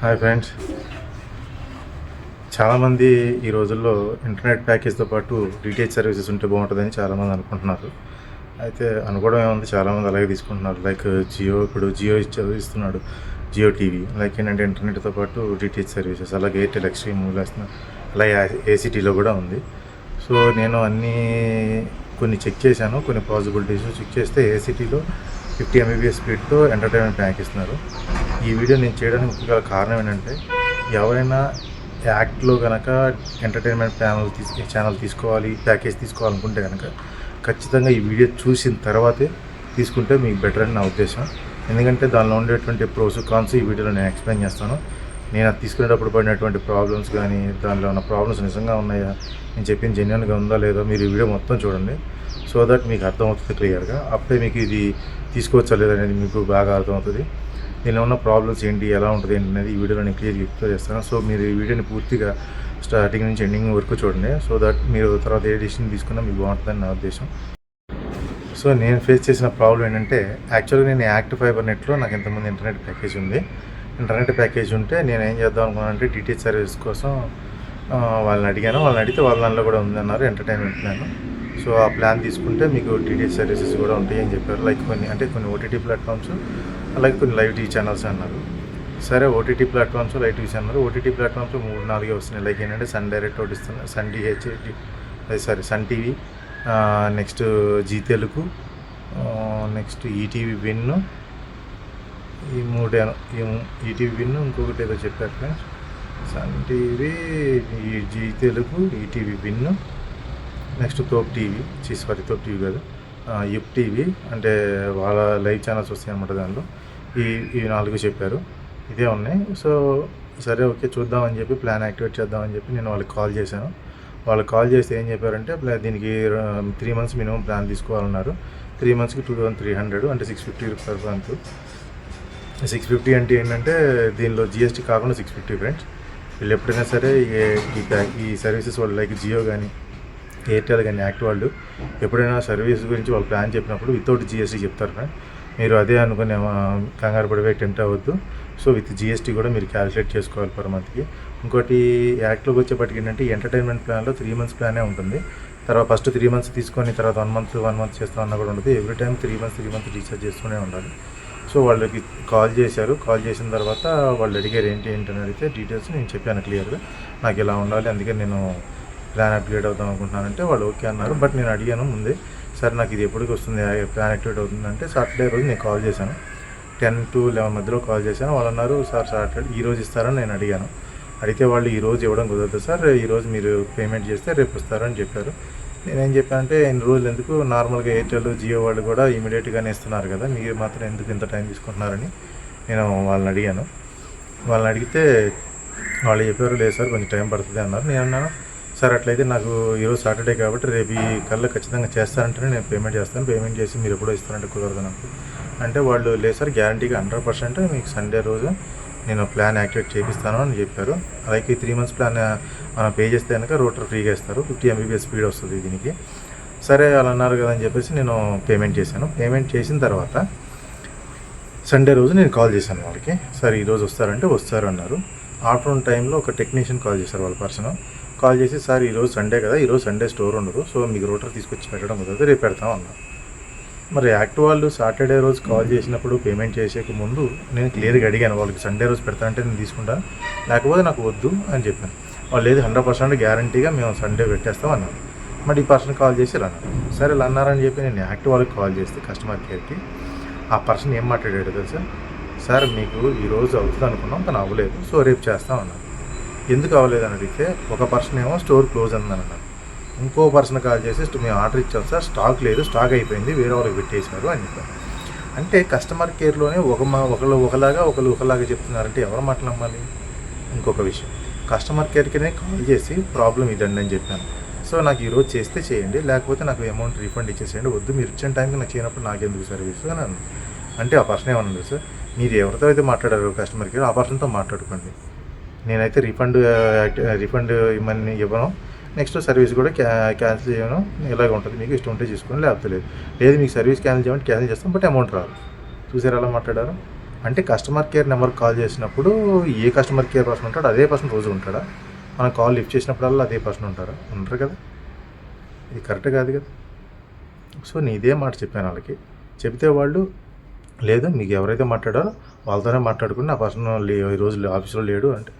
Hi friends చాలామంది ఈ రోజుల్లో ఇంటర్నెట్ ప్యాకేజ్తో పాటు డిటిహెచ్ సర్వీసెస్ ఉంటే బాగుంటుందని చాలామంది అనుకుంటున్నారు. అయితే అనుకోవడం ఏముంది? చాలామంది అలాగే తీసుకుంటున్నారు. లైక్ జియో ఇప్పుడు జియో ఇస్తున్నాడు జియో టీవీ లైక్ ఏంటంటే ఇంటర్నెట్తో పాటు డిటిహెచ్ సర్వీసెస్. అలాగే ఎయిర్టెల్ ఎక్స్ట్రీమ్ వేస్తున్నారు అలాగే ఏసీటీలో కూడా ఉంది. సో నేను అన్నీ కొన్ని చెక్ చేశాను. కొన్ని పాసిబిలిటీస్ చెక్ చేస్తే ఏసీటీలో ఫిఫ్టీ ఎంబీబీఎస్ స్పీడ్తో ఎంటర్టైన్మెంట్ ప్యాక్ ఇస్తున్నారు. ఈ వీడియో నేను చేయడానికి ముఖ్య కారణం ఏంటంటే ఎవరైనా యాక్ట్లో కనుక ఎంటర్టైన్మెంట్ ఛానల్ తీసుకు ఛానల్ తీసుకోవాలి ప్యాకేజ్ తీసుకోవాలనుకుంటే కనుక ఖచ్చితంగా ఈ వీడియో చూసిన తర్వాతే తీసుకుంటే మీకు బెటర్ అని నా ఉద్దేశం. ఎందుకంటే దానిలో ఉండేటువంటి ప్రోస్ కాన్స్ ఈ వీడియోలో నేను ఎక్స్ప్లెయిన్ చేస్తాను. నేను అది తీసుకునేటప్పుడు పడినటువంటి ప్రాబ్లమ్స్ కానీ దానిలో ఉన్న ప్రాబ్లమ్స్ నిజంగా ఉన్నాయా? నేను చెప్పింది జెన్యున్గా ఉందా లేదా? మీరు ఈ వీడియో మొత్తం చూడండి. సో దట్ మీకు అర్థమవుతుంది క్లియర్గా. అప్పుడే మీకు ఇది తీసుకోవచ్చా లేదా అనేది మీకు బాగా అర్థమవుతుంది. దీనిలో ఉన్న ప్రాబ్లమ్స్ ఏంటి ఎలా ఉంటుంది ఏంటి అనేది ఈ వీడియోలో నేను క్లియర్ ఎక్స్ప్లెయిన్ చేస్తాను. సో మీరు ఈ వీడియోని పూర్తిగా స్టార్టింగ్ నుంచి ఎండింగ్ వరకు చూడండి. సో దట్ మీరు తర్వాత ఏ డిసిషన్ తీసుకున్నా మీకు బాగుంటుందని నా ఉద్దేశం. సో నేను ఫేస్ చేసిన ప్రాబ్లం ఏంటంటే యాక్చువల్గా నేను యాక్ట్ ఫైబర్ నెట్లో నాకు ఇంతమంది ఇంటర్నెట్ ప్యాకేజ్ ఉంది. ఇంటర్నెట్ ప్యాకేజ్ ఉంటే నేను ఏం చేద్దాం అనుకున్నానంటే డిటిహెచ్ సర్వీస్ కోసం వాళ్ళని అడిగాను. వాళ్ళని అడిగితే వాళ్ళ దానిలో కూడా ఉందన్నారు ఎంటర్టైన్మెంట్ ప్లాన్ సో ఆ ప్లాన్ తీసుకుంటే మీకు డిటిహెచ్ సర్వీసెస్ కూడా ఉంటాయి అని చెప్పారు. లైక్ కొన్ని అంటే కొన్ని ఓటీటీ ప్లాట్ఫామ్స్ అలాగే కొన్ని లైవ్ టీవీ ఛానల్స్ అన్నారు. సరే OTT platforms live TV channel. OTT platforms మూడు నాలుగే వస్తున్నాయి. లైక్ ఏంటంటే సన్ డైరెక్ట్ ఒకటి ఇస్తున్నారు Sun DH sorry Sun TV next Zee Telugu next ETV win ఈ మూడే ఈ ఈటీవీ విన్ ఇంకొకటి ఏదో చెప్పారు సన్ టీవీ ఈ Zee Telugu ETV win next top TV చీ సారీ తోప్ టీవీ కాదు యుప్ టీవీ అంటే వాళ్ళ లైవ్ ఛానల్స్ వస్తాయి అన్నమాట దానిలో ఈ ఈ నాలుగు చెప్పారు. ఇదే ఉన్నాయి. సో సరే ఓకే చూద్దామని చెప్పి ప్లాన్ యాక్టివేట్ చేద్దామని చెప్పి నేను వాళ్ళకి కాల్ చేశాను. వాళ్ళకి కాల్ చేస్తే ఏం చెప్పారంటే దీనికి త్రీ మంత్స్ మినిమం ప్లాన్ తీసుకోవాలన్నారు. త్రీ మంత్స్కి టూ థౌసండ్ త్రీ హండ్రెడ్ అంటే six fifty rupees per month six fifty అంటే ఏంటంటే దీనిలో జిఎస్టీ కాకుండా సిక్స్ ఫిఫ్టీ ఫ్రెండ్స్ వీళ్ళు ఎప్పుడైనా సరే ఈ- ఈ ఈ సర్వీసెస్ వాళ్ళు లైక్ జియో కానీ ఎయిర్టెల్ కానీ యాక్ట్ వాళ్ళు ఎప్పుడైనా సర్వీస్ గురించి వాళ్ళు ప్లాన్ చెప్పినప్పుడు వితౌట్ జిఎస్టీ చెప్తారు ఫ్రెండ్ మీరు అదే అనుకునే కంగారు పడిపోయి టెంట్ అవ్వద్దు. సో విత్ జిఎస్టీ కూడా మీరు క్యాలిక్యులేట్ చేసుకోవాలి పర్ మంత్కి. ఇంకోటి యాక్ట్లోకి వచ్చేప్పటికి ఏంటంటే ఎంటర్టైన్మెంట్ ప్లాన్లో త్రీ మంత్స్ ప్లానే ఉంటుంది. తర్వాత ఫస్ట్ త్రీ మంత్స్ తీసుకొని తర్వాత వన్ మంత్ వన్ మంత్ చేస్తామన్నా కూడా ఉండదు. Every time three months three months recharge చేస్తూనే ఉండాలి. సో వాళ్ళకి కాల్ చేశారు. కాల్ చేసిన తర్వాత వాళ్ళు అడిగారు ఏంటి ఏంటి? అని అడిగితే డీటెయిల్స్ నేను చెప్పాను క్లియర్గా. నాకు ఇలా ఉండాలి అందుకే నేను ప్లాన్ అప్గ్రేడ్ అవుదాం అనుకుంటున్నానంటే వాళ్ళు ఓకే అన్నారు. బట్ నేను అడిగాను ముందే. సార్ నాకు ఇది ఎప్పటికి వస్తుంది? ప్లాన్ యాక్టివేట్ అవుతుందంటే సాటర్డే రోజు నేను కాల్ చేశాను. టెన్ టు లెవెన్ మధ్యలో కాల్ చేశాను. వాళ్ళు అన్నారు సార్ సాటర్డే ఈ రోజు ఇస్తారని నేను అడిగాను. అడిగితే వాళ్ళు ఈ రోజు ఇవ్వడం కుదరదు సార్. ఈ రోజు మీరు పేమెంట్ చేస్తే రేపు ఇస్తారని చెప్పారు. నేనేం చెప్పానంటే ఇన్ని రోజులు ఎందుకు? నార్మల్గా ఎయిర్టెల్ జియో వాళ్ళు కూడా ఇమీడియట్గానే ఇస్తున్నారు కదా. మీరు మాత్రం ఎందుకు ఇంత టైం తీసుకుంటున్నారని నేను వాళ్ళని అడిగాను. వాళ్ళని అడిగితే వాళ్ళు చెప్పారు లేదు సార్ కొంచెం టైం పడుతుంది అన్నారు. నేను అన్నాను సార్ అట్లయితే నాకు ఈరోజు సాటర్డే కాబట్టి రేపు ఈ కల్లా ఖచ్చితంగా చేస్తారంటేనే నేను పేమెంట్ చేస్తాను. పేమెంట్ చేసి మీరు ఎప్పుడో ఇస్తారంటే కుదరదు నాకు అంటే వాళ్ళు లేదు సార్ గ్యారంటీగా హండ్రెడ్ పర్సెంట్ మీకు సండే రోజు నేను ప్లాన్ యాక్టివేట్ చేపిస్తాను అని చెప్పారు. అలాగే త్రీ మంత్స్ ప్లాన్ మనం పే చేస్తే కనుక రోటర్ ఫ్రీగా ఇస్తారు. ఫిఫ్టీ ఎంబీబీఎస్ స్పీడ్ వస్తుంది దీనికి. సరే వాళ్ళు అన్నారు కదా అని చెప్పేసి నేను పేమెంట్ చేశాను. పేమెంట్ చేసిన తర్వాత సండే రోజు నేను కాల్ చేశాను వాళ్ళకి. సార్ ఈరోజు వస్తారంటే వస్తారు అన్నారు. ఆఫ్టర్నూన్ టైంలో ఒక టెక్నీషియన్ కాల్ చేశారు వాళ్ళ పర్సన్ కాల్ చేసి సార్ ఈరోజు సండే కదా ఈరోజు సండే స్టోర్ ఉండదు సో మీకు రోటర్ తీసుకొచ్చి పెట్టడం కుదరదు రేపు పెడతాం అన్నారు మరి యాక్ట్ వాళ్ళు సాటర్డే రోజు కాల్ చేసినప్పుడు పేమెంట్ చేసేకి ముందు నేను క్లియర్గా అడిగాను వాళ్ళకి సండే రోజు పెడతానంటే నేను తీసుకుంటాను లేకపోతే నాకు వద్దు అని చెప్పాను. వాళ్ళు లేదు హండ్రెడ్ పర్సెంట్ గ్యారంటీగా మేము సండే పెట్టేస్తాం అన్నారు మరి ఈ పర్సన్ కాల్ చేసి ఇలా అన్నారు సరే ఇలా అన్నారని చెప్పి నేను యాక్ట్ వాళ్ళకి కాల్ చేస్తే కస్టమర్ కేర్కి ఆ పర్సన్ ఏం మాట్లాడాడు తెలుసా? సార్ మీకు ఈరోజు అవుతుంది అనుకున్నాం తను అవ్వలేదు సో రేపు చేస్తాం అన్నారు ఎందుకు అవ్వలేదు అని అడిగితే ఒక పర్సన్ ఏమో స్టోర్ క్లోజ్ అందని అన్నారు ఇంకో పర్సన్ కాల్ చేసి మేము ఆర్డర్ ఇచ్చాం సార్ స్టాక్ లేదు స్టాక్ అయిపోయింది వేరే వాళ్ళకి పెట్టేశారు అని చెప్పారు. అంటే కస్టమర్ కేర్లోనే ఒక మా ఒకళ్ళు ఒకలాగా ఒకళ్ళు ఒకలాగా చెప్తున్నారంటే ఎవరు మాట నమ్మాలి? ఇంకొక విషయం. కస్టమర్ కేర్కినే కాల్ చేసి ప్రాబ్లం ఇదండి అని చెప్పాను. సో నాకు ఈరోజు చేస్తే చేయండి లేకపోతే నాకు అమౌంట్ రీఫండ్ ఇచ్చేసేయండి వద్దు మీరు ఇచ్చిన టైంకి నాకు చేయనప్పుడు నాకెందుకు సర్వీస్ అని అన్నాను అంటే ఆ పర్సన్ ఏమన్నది సార్ మీరు ఎవరితో అయితే మాట్లాడారు కస్టమర్ కేర్ ఆ పర్సన్తో మాట్లాడుకోండి. నేనైతే రిఫండ్ రిఫండ్ ఇమ్మని ఇవ్వను. నెక్స్ట్ సర్వీస్ కూడా క్యా క్యాన్సిల్ చేయను. ఇలాగ ఉంటుంది. మీకు ఇష్టం ఉంటే చేసుకోండి లేకపోతే లేదు. లేదు మీకు సర్వీస్ క్యాన్సిల్ చేయమంటే క్యాన్సిల్ చేస్తాం బట్ అమౌంట్ రాదు. చూసారు ఎలా మాట్లాడారు? అంటే కస్టమర్ కేర్ నెంబర్ కాల్ చేసినప్పుడు ఏ కస్టమర్ కేర్ పర్సన్ ఉంటాడో అదే పర్సన్ రోజు ఉంటాడా? మనం కాల్ లిఫ్ట్ చేసినప్పుడల్లా అదే పర్సన్ ఉంటారా? ఉంటారు కదా. ఇది కరెక్ట్ కాదు కదా. సో నేను ఇదే మాట చెప్పాను వాళ్ళకి. చెప్తే వాళ్ళు లేదు మీకు ఎవరైతే మాట్లాడారో వాళ్ళతోనే మాట్లాడుకుని నా పర్సన్ లే ఈ రోజు ఆఫీస్లో లేడు అంటే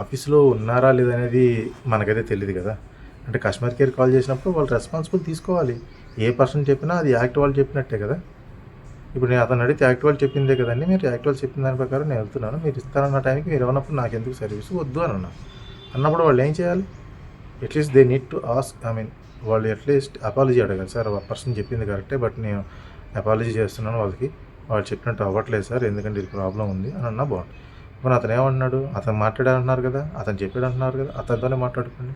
ఆఫీస్లో ఉన్నారా లేదనేది మనకైతే తెలియదు కదా. అంటే కస్టమర్ కేర్ కాల్ చేసినప్పుడు వాళ్ళు రెస్పాన్సిబుల్ తీసుకోవాలి. ఏ పర్సన్ చెప్పినా అది యాక్ట్ వాళ్ళు చెప్పినట్టే కదా. ఇప్పుడు నేను అతను అడిగితే యాక్ట్ వాళ్ళు చెప్పిందే కదండి. మీరు యాక్ట్ వాళ్ళు చెప్పిన దాని ప్రకారం నేను వెళ్తున్నాను. మీరు ఇస్తారన్న టైంకి మీరు ఇవ్వనప్పుడు నాకు ఎందుకు సర్వీస్ వద్దు అని అన్నా అన్నప్పుడు వాళ్ళు ఏం చేయాలి? At least they need to ask I mean వాళ్ళు అట్లీస్ట్ అపాలజీ అడగాలి. సార్ ఆ పర్సన్ చెప్పింది కరెక్టే బట్ నేను అపాలజీ చేస్తున్నాను వాళ్ళకి. వాళ్ళు చెప్పినట్టు అవ్వట్లేదు సార్ ఎందుకంటే ఇది ప్రాబ్లం ఉంది అని అన్నా బాగుంటుంది. ఇప్పుడు అతను ఏమంటున్నాడు అతను మాట్లాడాలంటున్నారు కదా అతను చెప్పాడు అంటున్నారు కదా అతనితోనే మాట్లాడుకోండి.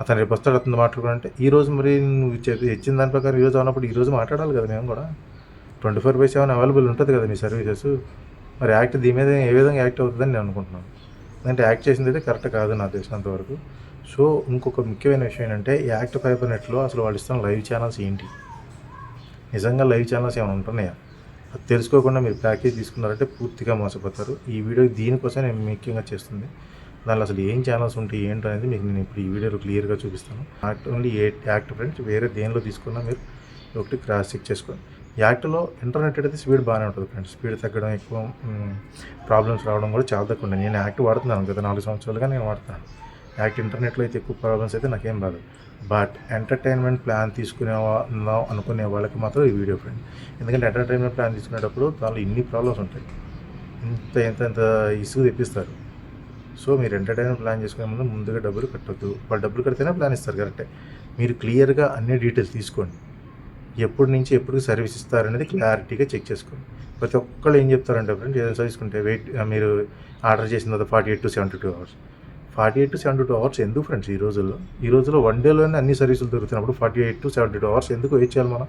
అతను రేపు వస్తాడు అతను మాట్లాడుకుంటే ఈరోజు మరి నువ్వు చెప్పి ఇచ్చిన దాని ప్రకారం ఈ రోజు ఉన్నప్పుడు మాట్లాడాలి కదా మేము కూడా. Twenty four by seven available ఉంటుంది కదా మీ సర్వీసెస్. మరి యాక్ట్ దీని మీద ఏ విధంగా యాక్ట్ అవుతుందని నేను అనుకుంటున్నాను. అంటే యాక్ట్ చేసింది అయితే కరెక్ట్ కాదు నాకు తెలిసినంత వరకు సో ఇంకొక ముఖ్యమైన విషయం ఏంటంటే ఈ యాక్ట్ ఫైబర్ నెట్లో అసలు వాళ్ళు ఇస్తున్న లైవ్ ఛానల్స్ ఏంటి? నిజంగా లైవ్ ఛానల్స్ ఏమైనా ఉంటున్నాయా? అది తెలుసుకోకుండా మీరు ప్యాకేజ్ తీసుకున్నారంటే పూర్తిగా మోసపోతారు. ఈ వీడియో దీనికోసం నేను ముఖ్యంగా చేస్తుంది. దానిలో అసలు ఏం ఛానల్స్ ఉంటాయి ఏంటో అనేది మీకు నేను ఇప్పుడు ఈ వీడియోలో క్లియర్గా చూపిస్తాను. యాక్ట్ ఓన్లీ ఏ యాక్ట్ ఫ్రెండ్స్ వేరే దేనిలో తీసుకున్నా మీరు ఒకటి క్రాస్ చెక్ చేసుకోండి. యాక్ట్లో ఇంటర్నెట్ అయితే స్పీడ్ బాగానే ఉంటుంది ఫ్రెండ్స్ స్పీడ్ తగ్గడం ఎక్కువ ప్రాబ్లమ్స్ రావడం కూడా చాలా తక్కువ ఉంది నేను యాక్ట్ వాడుతున్నాను. గత నాలుగు సంవత్సరాలుగా నేను వాడుతున్నాను. యాక్ట్ ఇంటర్నెట్లో అయితే ఎక్కువ ప్రాబ్లమ్స్ అయితే నాకేం రాదు బట్ ఎంటర్టైన్మెంట్ ప్లాన్ తీసుకునే అనుకునే వాళ్ళకి మాత్రం ఈ వీడియో ఫ్రెండ్. ఎందుకంటే ఎంటర్టైన్మెంట్ ప్లాన్ తీసుకునేటప్పుడు దానిలో ఇన్ని ప్రాబ్లమ్స్ ఉంటాయి. ఇంత ఎంత ఎంత ఇసుగు తెప్పిస్తారు. సో మీరు ఎంటర్టైన్మెంట్ ప్లాన్ చేసుకునే ముందు ముందుగా డబ్బులు కట్టొద్దు. వాళ్ళు డబ్బులు కడితేనే ప్లాన్ ఇస్తారు కరెక్టే. మీరు క్లియర్గా అన్ని డీటెయిల్స్ తీసుకోండి. ఎప్పటి నుంచి ఎప్పుడు సర్వీస్ ఇస్తారనేది క్లారిటీగా చెక్ చేసుకోండి. ప్రతి ఒక్కళ్ళు ఏం చెప్తారంటే ఫ్రెండ్స్ ఏదైనా సర్వీస్ ఉంటే వెయిట్ మీరు ఆర్డర్ చేసిన తర్వాత forty eight to seventy two hours. Forty eight to seventy two hours ఎందుకు ఫ్రెండ్స్ ఈ రోజుల్లో? ఈ రోజుల్లో వన్ డేలోనే అన్ని సర్వీసులు దొరుకుతున్నప్పుడు forty eight to seventy two hours ఎందుకు వెయిట్ చేయాలి మనం?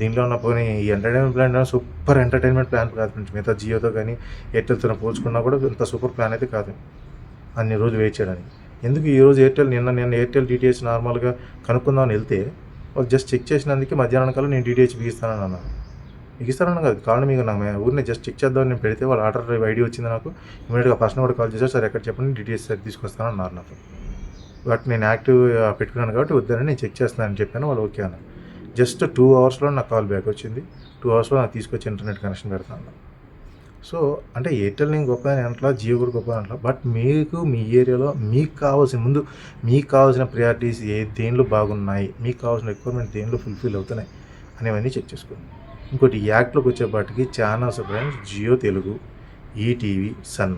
దీంట్లో ఉన్న పోనీ ఈ entertainment plan super entertainment plan కాదు ఫ్రెండ్స్ మిగతా జియోతో కానీ ఎయిర్టెల్తో పోల్చుకున్నా కూడా ఇంత సూపర్ ప్లాన్ అయితే కాదు అన్ని రోజులు వెయిట్ చేయడానికి. ఎందుకు ఈ రోజు ఎయిర్టెల్ నిన్న నేను ఎయిర్టెల్ డీటెయిల్స్ నార్మల్గా కనుక్కుందామని వెళ్తే వాళ్ళు జస్ట్ చెక్ చేసినందుకే మధ్యాహ్నం కల్లా నేను డీటెయిల్స్ బిగిస్తానని అన్నారు. బిగిస్తానని కాదు కాల్ మీకు నాకు ఊరిని జస్ట్ చెక్ చేద్దామని నేను పెడితే వాళ్ళ ఆర్డర్ ఐడి వచ్చింది నాకు. ఇమీడియట్గా పర్సన్ కూడా కాల్ చేశారు సార్ ఎక్కడ చెప్పండి డీటెయిల్స్ సార్ తీసుకొస్తాను అన్నారు నాకు. బట్ నేను యాక్టివ్ పెట్టుకున్నాను కాబట్టి వద్దని నేను చెక్ చేస్తానని చెప్పాను వాళ్ళు ఓకే అన్నారు. జస్ట్ టూ అవర్స్లో నాకు కాల్ బ్యాక్ వచ్చింది. టూ అవర్స్లో నాకు తీసుకొచ్చి ఇంటర్నెట్ కనెక్షన్ పెడతాను సో అంటే ఎయిర్టెల్ నేను గొప్ప అని అంటలా జియో కూడా గొప్ప అని అంటలా బట్ మీకు మీ ఏరియాలో మీకు కావాల్సిన ముందు మీకు కావాల్సిన ప్రయారిటీస్ ఏ దేనిలో బాగున్నాయి మీకు కావాల్సిన రిక్వైర్మెంట్ దేనిలో ఫుల్ఫిల్ అవుతున్నాయి అనేవన్నీ చెక్ చేసుకోండి. ఇంకోటి యాక్ట్లోకి వచ్చేపాటికి channels friends Jio Telugu ETV Sun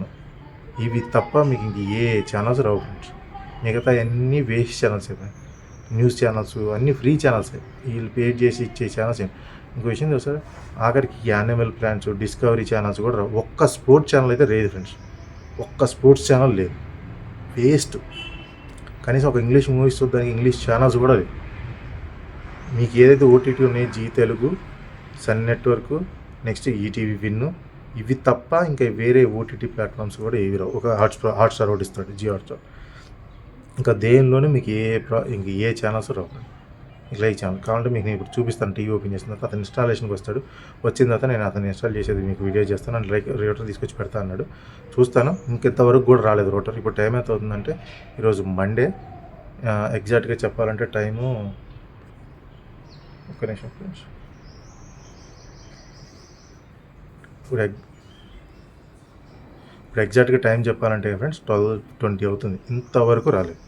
ఇవి తప్ప మీకు ఇంక ఏ ఛానల్స్ రావు ఫ్రెండ్స్. మిగతా అన్నీ వేస్ట్ ఛానల్స్ అయిపోయి న్యూస్ ఛానల్స్ అన్నీ ఫ్రీ ఛానల్స్ వీళ్ళు పే చేసి ఇచ్చే ఛానల్స్ ఇంకో విషయం తెలుసా? ఆఖరికి యానిమల్ ప్లాన్స్ డిస్కవరీ ఛానల్స్ కూడా రావు. ఒక్క స్పోర్ట్స్ ఛానల్ అయితే లేదు ఫ్రెండ్స్. ఒక్క స్పోర్ట్స్ ఛానల్ లేదు. వేస్ట్. కనీసం ఒక ఇంగ్లీష్ మూవీస్ చూడడానికి ఇంగ్లీష్ ఛానల్స్ కూడా లేవు. మీకు ఏదైతే ఓటీటీ ఉన్నాయో Zee Telugu Sun network next ETV Win ఇవి తప్ప ఇంకా వేరే ఓటీటీ ప్లాట్ఫామ్స్ కూడా ఏవి రావు. ఒక హాట్స్టార్ హాట్స్టార్ ఒకటి ఇస్తాడు జియో హాట్స్టార్ ఇంకా దేనిలోనే మీకు ఏ ప్రా ఇంక ఏ ఛానల్స్ రావు. ఇట్లా ఈ ఛానల్ కావాలంటే మీకు నేను ఇప్పుడు చూపిస్తాను టీవీ ఓపెన్ చేసిన తర్వాత అతను ఇన్స్టాలేషన్కి వస్తాడు. వచ్చిన తర్వాత నేను అతను ఇన్స్టాల్ చేసేది మీకు వీడియో చేస్తాను అండ్ లైక్ రోటర్ తీసుకొచ్చి పెడతా అన్నాడు. చూస్తాను. ఇంకెంతవరకు కూడా రాలేదు రోటర్ ఇప్పుడు టైం ఎంత అవుతుందంటే ఈరోజు మండే ఎగ్జాక్ట్గా చెప్పాలంటే టైము ఒక్క నిమిషం ఒక్క నిమిషం ఇప్పుడు ఎగ్ ఇప్పుడు ఎగ్జాక్ట్గా టైం చెప్పాలంటే ఫ్రెండ్స్ ట్వెల్వ్ ట్వంటీ అవుతుంది. ఇంతవరకు రాలేదు.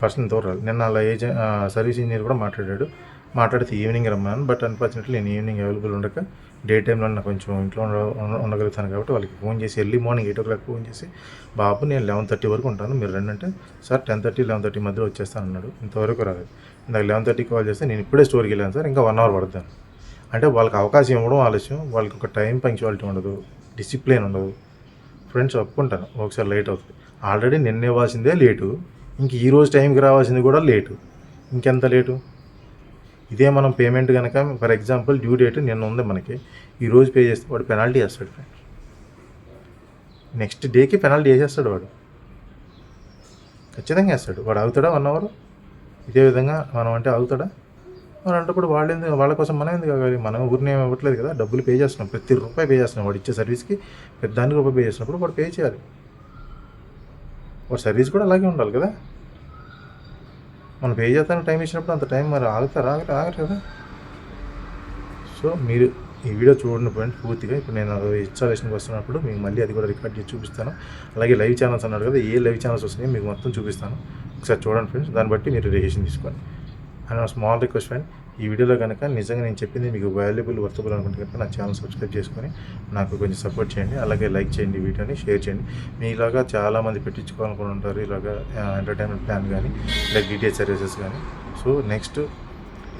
పర్సన్ ఇంతవరకు రాలేదు. నిన్న అలా ఏజెంట్ సర్వీస్ ఇంజనీర్ కూడా మాట్లాడాడు. మాట్లాడితే ఈవినింగ్ రమ్మన్నాను బట్ అన్ఫార్చునేట్లీ నేను ఈవినింగ్ అవైలబుల్ ఉండక డే టైంలో నాకు కొంచెం ఇంట్లో ఉండ ఉండగలుగుతాను కాబట్టి వాళ్ళకి ఫోన్ చేసి early morning eight o'clock phone చేసి బాబు నేను లెవెన్ థర్టీ వరకు ఉంటాను మీరు రండి అంటే sir ten thirty eleven thirty మధ్యలో వచ్చేస్తాను అన్నాడు ఇంతవరకు రాలేదు. ఇందాక లెవెన్ థర్టీ కాల్ చేస్తే నేను ఇప్పుడే స్టోర్కి వెళ్ళాను సార్ ఇంకా వన్ అవర్ పడుతాను అంటే వాళ్ళకి అవకాశం ఇవ్వడం ఆలస్యం వాళ్ళకి ఒక టైం పంక్చువాలిటీ ఉండదు డిసిప్లిన్ ఉండదు. ఫ్రెండ్స్ ఒప్పుకుంటాను ఒకసారి లేట్ అవుతుంది. ఆల్రెడీ నిన్న ఇవ్వాల్సిందే లేటు ఇంక ఈ రోజు టైంకి రావాల్సింది కూడా లేటు. ఇంకెంత లేటు? ఇదే మనం పేమెంట్ కనుక ఫర్ ఎగ్జాంపుల్ డ్యూ డేట్ నిన్న ఉంది మనకి ఈరోజు పే చేస్తే వాడు పెనాల్టీ వేస్తాడు ఫ్రెండ్. నెక్స్ట్ డేకి పెనాల్టీ వేసేస్తాడు వాడు. ఖచ్చితంగా వేస్తాడు. వాడు అవుతాడా వన్ అవర్? ఇదే విధంగా మనం అంటే అవుతాడా మరి అంటప్పుడు వాళ్ళు ఎందుకు వాళ్ళ కోసం మనం ఎందుకు కావాలి మనం ఊరిని ఏమి ఇవ్వట్లేదు కదా. డబ్బులు పే చేస్తున్నాం. ప్రతి రూపాయి పే చేస్తున్నాం. వాడు ఇచ్చే సర్వీస్కి పెద్ద దానికి రూపాయి పే చేసినప్పుడు వాడు పే చేయాలి. వాడు సర్వీస్ కూడా అలాగే ఉండాలి కదా. మనం పే చేస్తానికి టైం ఇచ్చినప్పుడు అంత టైం మరి ఆగుతారు? ఆగరు? ఆగరు కదా. సో మీరు ఈ వీడియో చూడండి ఫ్రెండ్స్ పూర్తిగా. ఇప్పుడు నేను ఇన్స్టాలేషన్కి వస్తున్నప్పుడు మీకు మళ్ళీ అది కూడా రికార్డ్ చేసి చూపిస్తాను. అలాగే లైవ్ ఛానల్స్ అన్నారు కదా ఏ లైవ్ ఛానల్స్ వస్తున్నాయో మీకు మొత్తం చూపిస్తాను. ఒకసారి చూడండి ఫ్రెండ్స్ దాన్ని బట్టి మీరు రిలేషన్ తీసుకోండి. అండ్ స్మాల్ రిక్వెస్ట్ ఫ్రెండ్ ఈ వీడియోలో కనుక నిజంగా నేను చెప్పింది మీకు వాల్యుబుల్ వర్తబుల్ అనుకుంటే కనుక నా ఛానల్ సబ్స్క్రైబ్ చేసుకొని నాకు కొంచెం సపోర్ట్ చేయండి. అలాగే లైక్ చేయండి వీడియోని షేర్ చేయండి. మీ ఇలాగా చాలామంది పెట్టించుకోవాలనుకుని ఉంటారు ఇలాగా ఎంటర్టైన్మెంట్ ప్లాన్ కానీ లేదా డీటెయిల్ సర్వీసెస్ కానీ. సో నెక్స్ట్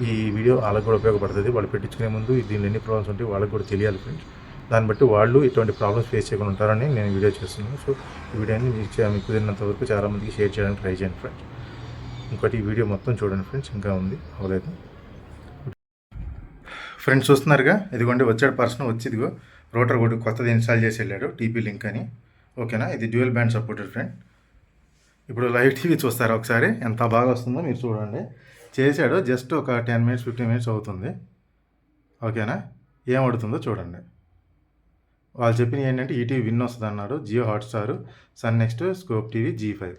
ఈ వీడియో వాళ్ళకి కూడా ఉపయోగపడుతుంది. వాళ్ళు పెట్టించుకునే ముందు దీనిలో ఎన్ని ప్రాబ్లమ్స్ ఉంటాయి వాళ్ళకి కూడా తెలియాలి ఫ్రెండ్స్ దాన్ని బట్టి వాళ్ళు ఇటువంటి ప్రాబ్లమ్స్ ఫేస్ చేయకుండా ఉంటారని నేను వీడియో చేస్తున్నాను. సో ఈ వీడియోని మీకు చే- మీకు కుదిరినంత వరకు చాలామందికి షేర్ చేయడానికి ట్రై చేయండి ఫ్రెండ్స్ ఇంకోటి ఈ వీడియో మొత్తం చూడండి ఫ్రెండ్స్ ఇంకా ఉంది. అవలేదు. ఫ్రెండ్స్ చూస్తున్నారుగా? ఇదిగోండి వచ్చాడు పర్సన్ వచ్చి ఇదిగో రోటర్ కూడా కొత్తది ఇన్స్టాల్ చేసి వెళ్ళాడు టీపీ లింక్ అని. ఓకేనా? ఇది డ్యూయల్ బ్యాండ్ సపోర్టెడ్ ఫ్రెండ్. ఇప్పుడు లైవ్ టీవీ చూస్తారు ఒకసారి? ఎంత బాగా వస్తుందో మీరు చూడండి. చేశాడు జస్ట్ ఒక టెన్ మినిట్స్ ఫిఫ్టీన్ మినిట్స్ అవుతుంది. ఓకేనా? ఏం పడుతుందో చూడండి. వాళ్ళు చెప్పిన ఏంటంటే ఈటీవీ విన్ వస్తుంది అన్నారు Jio Hotstar Sun Next scope TV Zee five.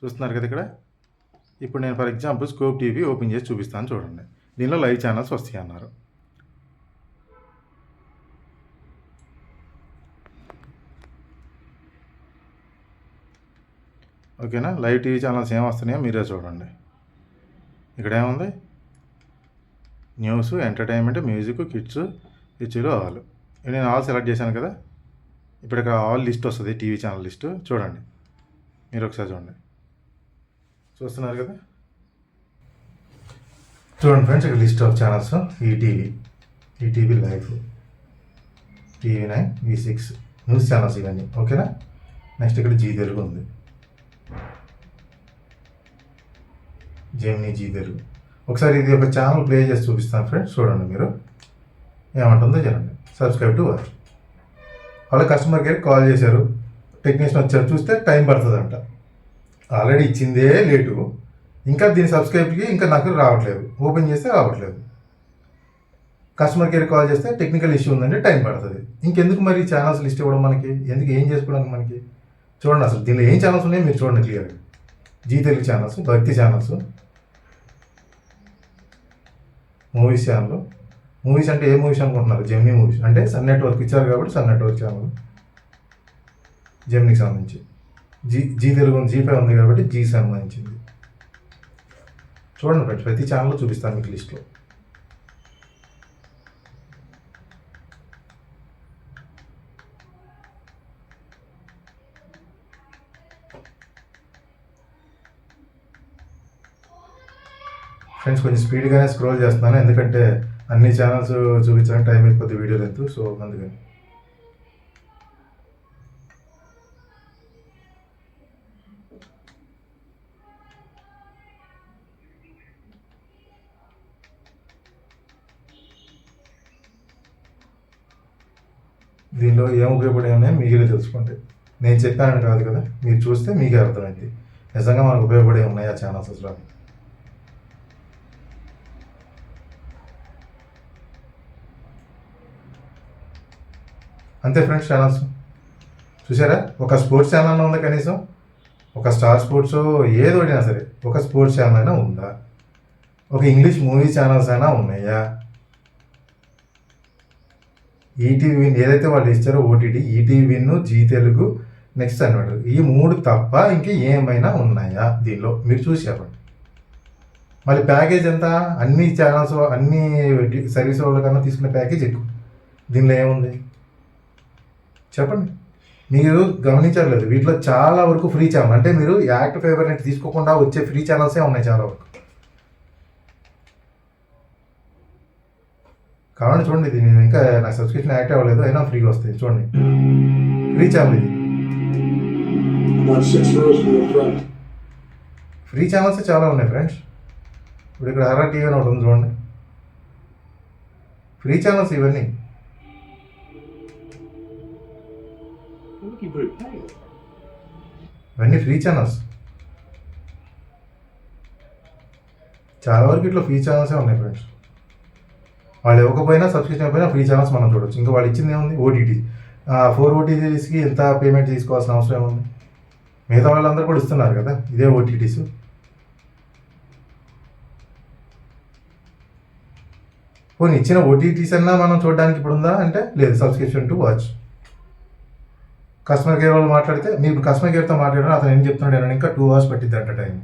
చూస్తున్నారు కదా ఇక్కడ? ఇప్పుడు నేను for example scope TV open చేసి చూపిస్తాను చూడండి. దీనిలో లైవ్ ఛానల్స్ వస్తాయి అన్నారు. ఓకేనా? లైవ్ టీవీ ఛానల్స్ ఏం వస్తున్నాయో మీరే చూడండి. ఇక్కడ ఏముంది? న్యూస్ ఎంటర్టైన్మెంట్ మ్యూజిక్ కిడ్స్ కిడ్స్లో ఆల్ నేను ఆల్ సెలెక్ట్ చేశాను కదా. ఇప్పుడు ఇక్కడ ఆల్ లిస్ట్ వస్తుంది టీవీ ఛానల్ లిస్ట్. చూడండి. మీరు ఒకసారి చూడండి. చూస్తున్నారు కదా. చూడండి ఫ్రెండ్స్ ఇక్కడ list of channels. ETV ETV life. TV nine V six news channels ఇవన్నీ. ఓకేనా? నెక్స్ట్ ఇక్కడ జీ తెలుగు ఉంది. జెమినీ జీ తెలుగు. ఒకసారి ఇది ఒక ఛానల్ ప్లే చేసి చూపిస్తాను ఫ్రెండ్స్ చూడండి మీరు. ఏమంటుందో చూడండి సబ్స్క్రైబ్ టు వాచ్. వాళ్ళ కస్టమర్ కేర్ కాల్ చేశారు. టెక్నీషియన్ వచ్చారు చూస్తే టైం పడుతుందంట. ఆల్రెడీ ఇచ్చిందే లేటు. ఇంకా దీని సబ్స్క్రైబ్కి ఇంకా నాకు రావట్లేదు. ఓపెన్ చేస్తే రావట్లేదు. కస్టమర్ కేర్ కాల్ చేస్తే టెక్నికల్ ఇష్యూ ఉందంటే టైం పడుతుంది. ఇంకెందుకు మరి ఛానల్స్ లిస్ట్ ఇవ్వడం మనకి? ఎందుకు ఏం చేసుకోవడానికి మనకి? చూడండి అసలు దీనిలో ఏం ఛానల్స్ ఉన్నాయో మీరు చూడండి క్లియర్గా జీ తెలుగు ఛానల్స్ భక్తి ఛానల్స్ మూవీస్ ఛానల్. మూవీస్ అంటే ఏ మూవీస్ అనుకుంటున్నారు? Gemini movies. అంటే సన్ నెట్వర్క్ ఇచ్చారు కాబట్టి సన్ నెట్వర్క్ ఛానల్. జెమ్నీకి సంబంధించి. జీ జీ తెలుగు ఉంది జీ ఫైవ్ ఉంది కాబట్టి జీ సంబంధించింది. చూడండి ఫ్రెండ్స్ ప్రతి ఛానల్ చూపిస్తాను మీకు లిస్ట్లో ఫ్రెండ్స్ కొంచెం స్పీడ్గానే స్క్రోల్ చేస్తున్నాను ఎందుకంటే అన్ని ఛానల్స్ చూపించడానికి టైం అయిపోతుంది వీడియో లెంత్ సో అందుకని. దీనిలో ఏం ఉపయోగపడే ఉన్నాయో మీరే తెలుసుకోండి నేను చెప్పానని కాదు కదా మీరు చూస్తే మీకే అర్థమైంది. నిజంగా మనకు ఉపయోగపడే ఉన్నాయా ఛానల్స్ అసలు అంతే ఫ్రెండ్స్ ఛానల్స్. చూసారా ఒక స్పోర్ట్స్ ఛానల్ ఉందా కనీసం? ఒక స్టార్ స్పోర్ట్స్ ఏది ఒకటినా సరే ఒక స్పోర్ట్స్ ఛానల్ అయినా ఉందా? ఒక ఇంగ్లీష్ మూవీ ఛానల్స్ అయినా ఉన్నాయా? ఈటీవీ విన్ ఏదైతే వాళ్ళు ఇచ్చారో OTT ETV Win Zee Telugu next అనమాట ఈ మూడు తప్ప ఇంకా ఏమైనా ఉన్నాయా దీనిలో? మీరు చూసి చెప్పండి. మళ్ళీ ప్యాకేజ్ ఎంత? అన్ని ఛానల్స్ అన్ని సర్వీస్ వాళ్ళ కన్నా తీసుకునే ప్యాకేజ్ ఎక్కువ. దీనిలో ఏముంది? చెప్పండి. మీరు గమనించట్లేదు వీటిలో చాలా వరకు ఫ్రీ ఛానల్ అంటే మీరు యాక్ట్ ఫేవర్ నెట్ తీసుకోకుండా వచ్చే ఫ్రీ ఛానల్సే ఉన్నాయి చాలా వరకు. కావాలంటే చూడండి ఇది. నేను ఇంకా నా సబ్స్క్రిప్షన్ యాక్ట్ అవ్వలేదు అయినా ఫ్రీగా వస్తాయి. చూడండి. ఫ్రీ ఛానల్ ఇది. ఫ్రీ ఛానల్స్ చాలా ఉన్నాయి ఫ్రెండ్స్ ఇప్పుడు ఇక్కడ హర్రా టీవీ అని ఒకటి ఉంది చూడండి. ఫ్రీ ఛానల్స్ ఇవన్నీ. ఇవన్నీ ఫ్రీ ఛానల్స్ చాలా వరకు ఇట్లా ఫ్రీ ఛానల్సే ఉన్నాయి ఫ్రెండ్స్ వాళ్ళు ఇవ్వకపోయినా సబ్స్క్రిప్షన్ పైన ఫ్రీ ఛానల్స్ మనం చూడొచ్చు. ఇంకా వాళ్ళు ఇచ్చింది ఏముంది? ఓటీటీ ఫోర్ ఓటీటీస్కి ఎంత పేమెంట్ తీసుకోవాల్సిన అవసరం ఏముంది? మిగతా వాళ్ళందరూ కూడా ఇస్తున్నారు కదా ఇదే ఓటీటీస్ పోనీ ఇచ్చిన ఓటీటీస్ అన్నా మనం చూడడానికి ఇప్పుడు ఉందా అంటే లేదు subscription to watch customer care వాళ్ళు మాట్లాడితే మీరు కస్టమర్ కేర్తో మాట్లాడారు అతను ఏం చెప్తున్నాడు అని ఇంకా టూ అవర్స్ పట్టిద్ది అంట టైం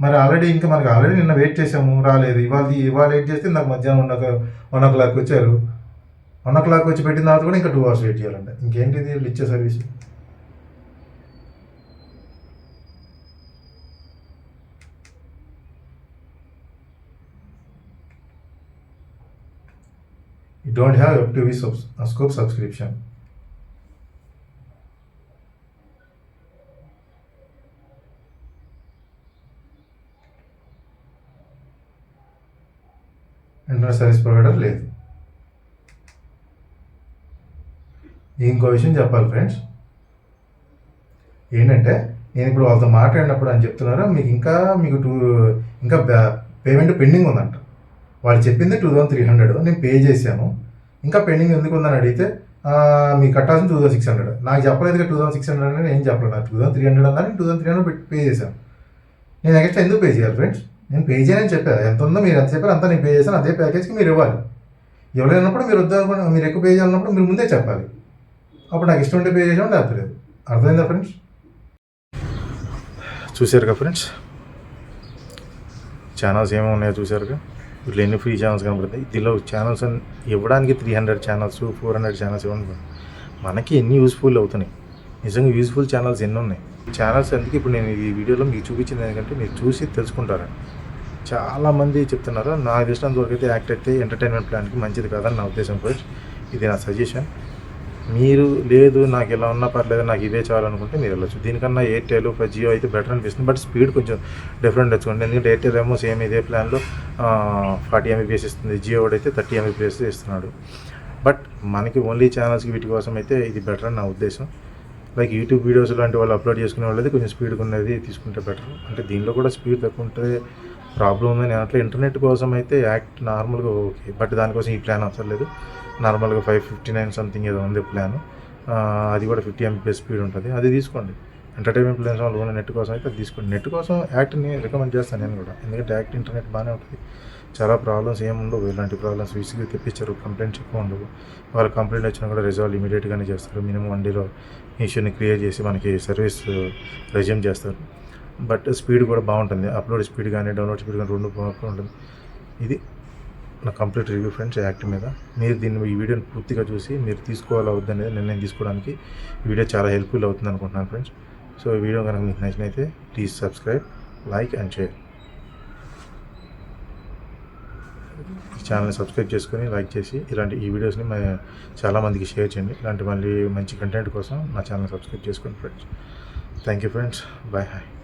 మరి ఆల్రెడీ ఇంకా మనకి ఆల్రెడీ నిన్న వెయిట్ చేసాము రాలేదు. ఇవాళ ఇవాళ వెయిట్ చేస్తే నాకు మధ్యాహ్నం వన్ వన్ ఓ క్లాక్ వచ్చారు. వన్ ఓ క్లాక్ వచ్చి పెట్టిన తర్వాత కూడా ఇంకా టూ అవర్స్ వెయిట్ చేయాలంట. ఇంకేంటిది ఇచ్చే service You don't have FTV subs- uh, scope subscription. Internet service provider లేదు. ఇంకో విషయం చెప్పాలి ఫ్రెండ్స్ ఏంటంటే నేను ఇప్పుడు వాళ్ళతో మాట్లాడినప్పుడు అని చెప్తున్నారు మీకు ఇంకా మీకు టూ ఇంకా పేమెంట్ పెండింగ్ ఉందంట. వాళ్ళు చెప్పింది టూ థౌసండ్ త్రీ హండ్రెడ్ నేను పే చేశాను. ఇంకా పెండింగ్ ఎందుకు ఉందని అడిగితే మీకు కట్టాల్సిన టూ థౌసండ్ సిక్స్ హండ్రెడ్ నాకు చెప్పలేదు టూ థౌసండ్ సిక్స్ హండ్రెడ్ అని నేను చెప్పలేదు. టూ థౌసండ్ త్రీ హండ్రెడ్ అన్నారు two thousand three hundred pay చేశాను. నేను ఎక్స్ట్రా ఎందుకు పే చేయాలి ఫ్రెండ్స్ నేను పే చేయని చెప్పాను ఎంత ఉందో మీరు ఎంత చెప్పారు అంతా నేను పే చేశాను. అదే ప్యాకేజ్కి మీరు ఇవ్వాలి. ఇవ్వలేనప్పుడు మీరు వద్దు మీరు ఎక్కువ పే చేయాలన్నప్పుడు మీరు ముందే చెప్పాలి. అప్పుడు నాకు ఇష్టం ఉంటే పే చేయడం లేదు. అర్థమైందా ఫ్రెండ్స్ చూశారు కదా ఫ్రెండ్స్ ఛానల్స్ ఏమేమి ఉన్నాయో చూసారుగా ఇట్లా ఎన్ని ఫ్రీ ఛానల్స్ కనబడతాయి? దీనిలో ఛానల్స్ ఇవ్వడానికి three hundred channels four hundred channels ఇవ్వండి మనకి ఎన్ని యూస్ఫుల్ అవుతున్నాయి? నిజంగా యూస్ఫుల్ ఛానల్స్ ఎన్ని ఉన్నాయి? ఛానల్స్ అందుకే ఇప్పుడు నేను ఈ వీడియోలో మీకు చూపించింది ఎందుకంటే మీరు చూసి తెలుసుకుంటారని చాలామంది చెప్తున్నారు నాకు తెలిసినంత వరకు అయితే యాక్ట్ అయితే ఎంటర్టైన్మెంట్ ప్లాన్కి మంచిది కాదని నా ఉద్దేశం కోచ్ ఇది నా సజెషన్. మీరు లేదు నాకు ఇలా ఉన్నా పర్లేదు నాకు ఇదే చాలనుకుంటే మీరు వెళ్ళచ్చు. దీనికన్నా ఎయిర్టెల్ జియో అయితే బెటర్ అనిపిస్తుంది బట్ స్పీడ్ కొంచెం డిఫరెంట్ వచ్చుకోండి ఎందుకంటే ఎయిర్టెల్ ఏమో సేమ్ ఇదే ప్లాన్లో ఫార్టీ ఎంబీపీఎస్ ఇస్తుంది. జియో అయితే థర్టీ ఎంబీపీఎస్ ఇస్తున్నాడు. బట్ మనకి ఓన్లీ ఛానల్స్కి వీటి కోసం అయితే ఇది బెటర్ అని నా ఉద్దేశం. లైక్ యూట్యూబ్ వీడియోస్ లాంటి వాళ్ళు అప్లోడ్ చేసుకునే వాళ్ళది కొంచెం స్పీడ్గా ఉన్నది తీసుకుంటే బెటర్. అంటే దీనిలో కూడా స్పీడ్ తక్కువ ఉంటే ప్రాబ్లం ఉందని. అట్లా ఇంటర్నెట్ కోసం అయితే యాక్ట్ నార్మల్గా ఓకే. బట్ దానికోసం ఈ ప్లాన్ అవసరం లేదు. నార్మల్గా ఫైవ్ ఫిఫ్టీ నైన్ సంథింగ్ ఏదో ఉంది ప్లాన్. అది కూడా ఫిఫ్టీ ఎంపీఎస్ స్పీడ్ ఉంటుంది. అది తీసుకోండి. ఎంటర్టైన్మెంట్ ప్లాన్స్ వాళ్ళు ఉన్న నెట్ కోసం అయితే అది తీసుకోండి. నెట్ కోసం యాక్ట్ని రికమెండ్ చేస్తాను నేను కూడా. ఎందుకంటే యాక్ట్ ఇంటర్నెట్ బాగానే ఉంటుంది. చాలా ప్రాబ్లమ్స్ ఏమి ఉండవు. ఇలాంటి ప్రాబ్లమ్స్ విసిగి తెప్పించారు. కంప్లైంట్స్ ఎక్కువ ఉండవు. వాళ్ళ కంప్లైంట్ వచ్చినా కూడా రిజాల్వ్ ఇమీడియట్గానే చేస్తారు. మినిమం వన్ డేలో ఇష్యూని క్రియేట్ చేసి మనకి సర్వీస్ రెజ్యూమ్ చేస్తారు. బట్ స్పీడ్ కూడా బాగుంటుంది. అప్లోడ్ స్పీడ్ కానీ డౌన్లోడ్ స్పీడ్ కానీ రెండు బాగుంటుంది ఇది నా కంప్లీట్ రివ్యూ ఫ్రెండ్స్ యాక్ట్ మీద. మీరు దీన్ని ఈ వీడియోని పూర్తిగా చూసి మీరు తీసుకోవాలి అవుద్ది అనేది నిర్ణయం తీసుకోవడానికి ఈ వీడియో చాలా హెల్ప్ఫుల్ అవుతుంది అనుకుంటున్నాను ఫ్రెండ్స్. సో ఈ వీడియో కనుక మీకు నచ్చినైతే please subscribe like and share. ఈ ఛానల్ని సబ్స్క్రైబ్ చేసుకొని లైక్ చేసి ఇలాంటి ఈ వీడియోస్ని మా చాలామందికి షేర్ చేయండి. ఇలాంటి మళ్ళీ మంచి కంటెంట్ కోసం నా ఛానల్ సబ్స్క్రైబ్ చేసుకోండి friends. Thank you friends. Bye hi.